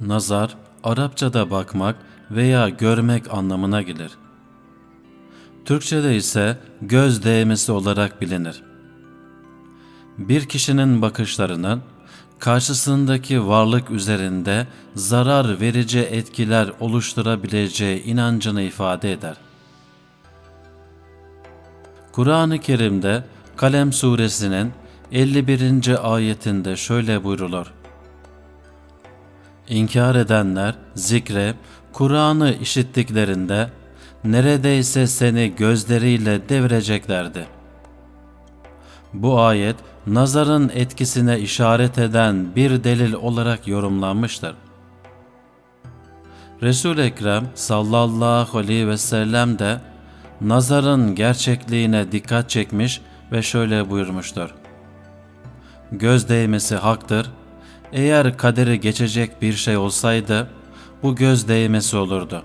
Nazar, Arapçada bakmak veya görmek anlamına gelir. Türkçede ise göz değmesi olarak bilinir. Bir kişinin bakışlarının karşısındaki varlık üzerinde zarar verici etkiler oluşturabileceği inancını ifade eder. Kur'an-ı Kerim'de Kalem suresinin 51. ayetinde şöyle buyrulur. İnkar edenler zikre, Kur'an'ı işittiklerinde neredeyse seni gözleriyle devireceklerdi. Bu ayet nazarın etkisine işaret eden bir delil olarak yorumlanmıştır. Resul-i Ekrem sallallahu aleyhi ve sellem de nazarın gerçekliğine dikkat çekmiş ve şöyle buyurmuştur. Göz değmesi haktır. Eğer kaderi geçecek bir şey olsaydı bu göz değmesi olurdu.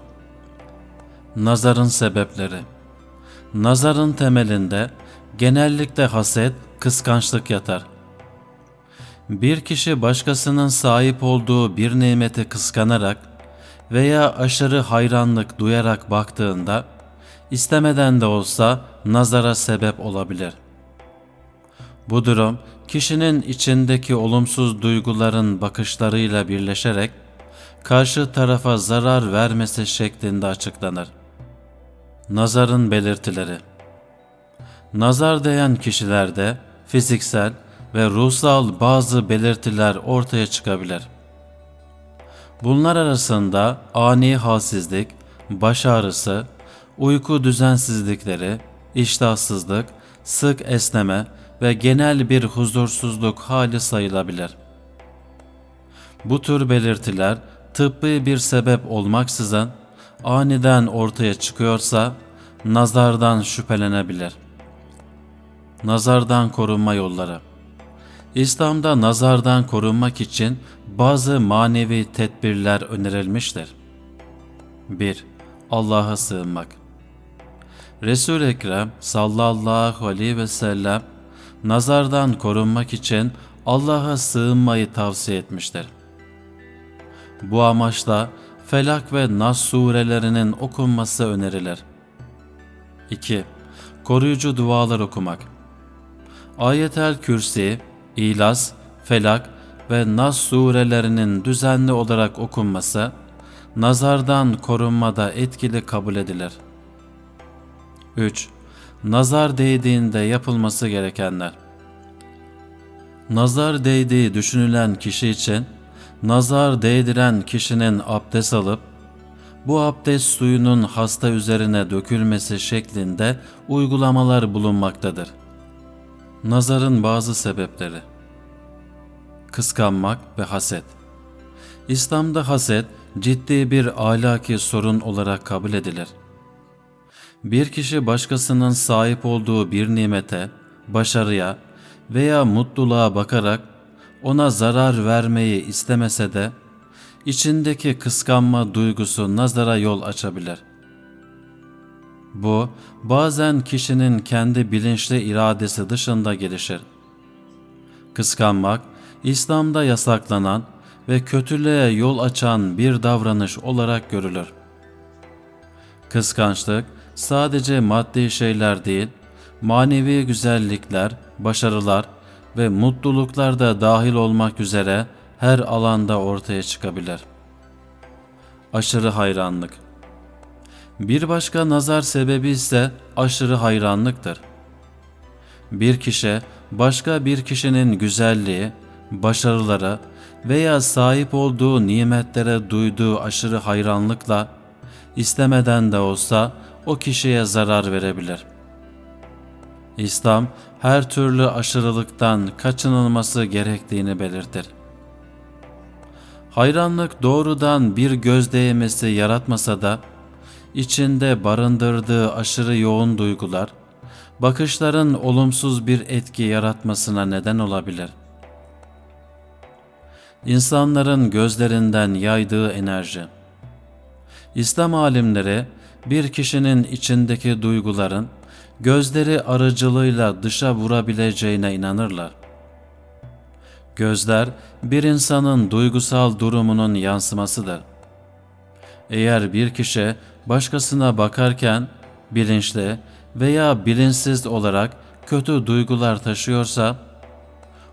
Nazarın sebepleri Nazarın temelinde genellikle haset, kıskançlık yatar. Bir kişi başkasının sahip olduğu bir nimeti kıskanarak veya aşırı hayranlık duyarak baktığında istemeden de olsa nazara sebep olabilir. Bu durum kişinin içindeki olumsuz duyguların bakışlarıyla birleşerek karşı tarafa zarar vermesi şeklinde açıklanır. Nazarın belirtileri Nazar değen kişilerde fiziksel ve ruhsal bazı belirtiler ortaya çıkabilir. Bunlar arasında ani halsizlik, baş ağrısı, uyku düzensizlikleri, iştahsızlık, sık esneme ve genel bir huzursuzluk hali sayılabilir. Bu tür belirtiler tıbbi bir sebep olmaksızın aniden ortaya çıkıyorsa nazardan şüphelenebilir. Nazardan korunma yolları İslam'da nazardan korunmak için bazı manevi tedbirler önerilmiştir. 1. Allah'a sığınmak Resul-i Ekrem sallallahu aleyhi ve sellem nazardan korunmak için Allah'a sığınmayı tavsiye etmiştir. Bu amaçla Felak ve Nas surelerinin okunması önerilir. 2. Koruyucu dualar okumak Ayetel Kürsi, İlas, Felak ve Nas surelerinin düzenli olarak okunması, nazardan korunmada etkili kabul edilir. 3. Nazar değdiğinde yapılması gerekenler Nazar değdiği düşünülen kişi için, nazar değdiren kişinin abdest alıp, bu abdest suyunun hasta üzerine dökülmesi şeklinde uygulamalar bulunmaktadır. Nazarın bazı sebepleri Kıskanmak ve haset İslam'da haset ciddi bir ahlaki sorun olarak kabul edilir. Bir kişi başkasının sahip olduğu bir nimete, başarıya veya mutluluğa bakarak ona zarar vermeyi istemese de içindeki kıskanma duygusu nazara yol açabilir. Bu bazen kişinin kendi bilinçli iradesi dışında gelişir. Kıskanmak İslam'da yasaklanan ve kötülüğe yol açan bir davranış olarak görülür. Kıskançlık sadece maddi şeyler değil, manevi güzellikler, başarılar ve mutluluklar da dahil olmak üzere her alanda ortaya çıkabilir. Aşırı hayranlık Bir başka nazar sebebi ise aşırı hayranlıktır. Bir kişi başka bir kişinin güzelliği, başarılara veya sahip olduğu nimetlere duyduğu aşırı hayranlıkla istemeden de olsa o kişiye zarar verebilir. İslam her türlü aşırılıktan kaçınılması gerektiğini belirtir. Hayranlık doğrudan bir göz değmesi yaratmasa da içinde barındırdığı aşırı yoğun duygular, bakışların olumsuz bir etki yaratmasına neden olabilir. İnsanların gözlerinden yaydığı enerji İslam alimleri bir kişinin içindeki duyguların gözleri aracılığıyla dışa vurabileceğine inanırlar. Gözler bir insanın duygusal durumunun yansımasıdır. Eğer bir kişi başkasına bakarken bilinçli veya bilinçsiz olarak kötü duygular taşıyorsa,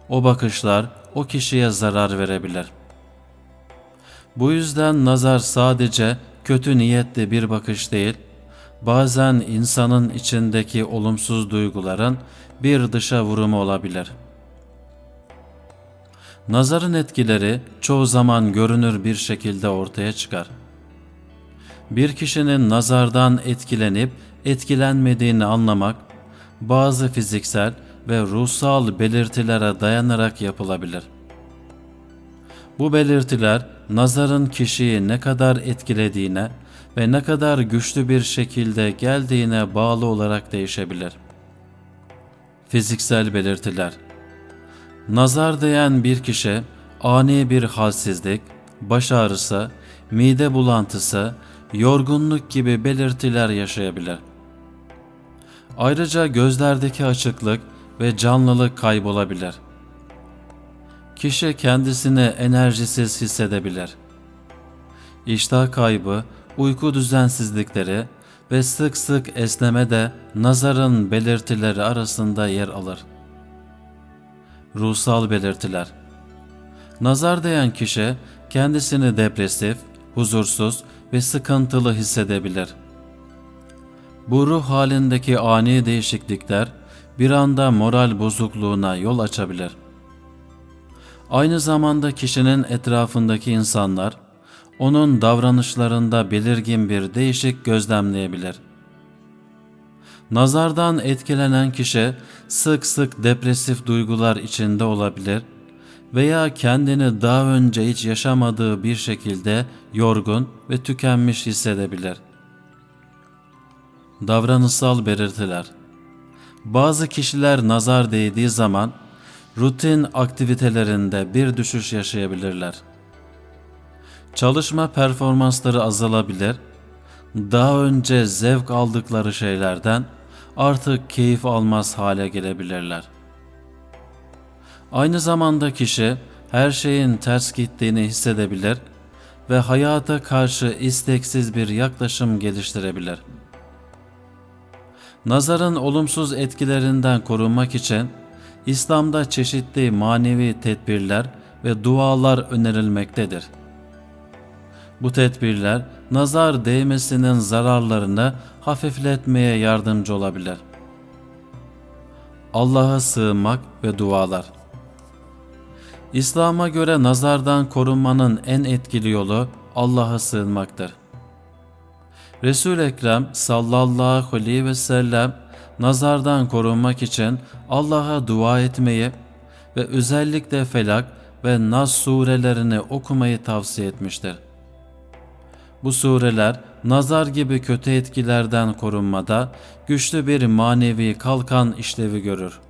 o bakışlar o kişiye zarar verebilir. Bu yüzden nazar sadece kötü niyetli bir bakış değil, bazen insanın içindeki olumsuz duyguların bir dışa vurumu olabilir. Nazarın etkileri çoğu zaman görünür bir şekilde ortaya çıkar. Bir kişinin nazardan etkilenip etkilenmediğini anlamak, bazı fiziksel ve ruhsal belirtilere dayanarak yapılabilir. Bu belirtiler nazarın kişiyi ne kadar etkilediğine ve ne kadar güçlü bir şekilde geldiğine bağlı olarak değişebilir. Fiziksel belirtiler Nazar değen bir kişi ani bir halsizlik, baş ağrısı, mide bulantısı, yorgunluk gibi belirtiler yaşayabilir. Ayrıca gözlerdeki açıklık ve canlılık kaybolabilir. Kişi kendisini enerjisiz hissedebilir. İştah kaybı, uyku düzensizlikleri ve sık sık esneme de nazarın belirtileri arasında yer alır. Ruhsal belirtiler Nazar değen kişi kendisini depresif, huzursuz ve sıkıntılı hissedebilir. Bu ruh halindeki ani değişiklikler bir anda moral bozukluğuna yol açabilir. Aynı zamanda kişinin etrafındaki insanlar onun davranışlarında belirgin bir değişik gözlemleyebilir. Nazardan etkilenen kişi sık sık depresif duygular içinde olabilir veya kendini daha önce hiç yaşamadığı bir şekilde yorgun ve tükenmiş hissedebilir. Davranışsal belirtiler Bazı kişiler nazar değdiği zaman rutin aktivitelerinde bir düşüş yaşayabilirler. Çalışma performansları azalabilir, daha önce zevk aldıkları şeylerden artık keyif almaz hale gelebilirler. Aynı zamanda kişi her şeyin ters gittiğini hissedebilir ve hayata karşı isteksiz bir yaklaşım geliştirebilir. Nazarın olumsuz etkilerinden korunmak için İslam'da çeşitli manevi tedbirler ve dualar önerilmektedir. Bu tedbirler nazar değmesinin zararlarını hafifletmeye yardımcı olabilir. Allah'a sığınmak ve dualar İslam'a göre nazardan korunmanın en etkili yolu Allah'a sığınmaktır. Resul-i Ekrem sallallahu aleyhi ve sellem nazardan korunmak için Allah'a dua etmeyi ve özellikle Felak ve Nas surelerini okumayı tavsiye etmiştir. Bu sureler nazar gibi kötü etkilerden korunmada güçlü bir manevi kalkan işlevi görür.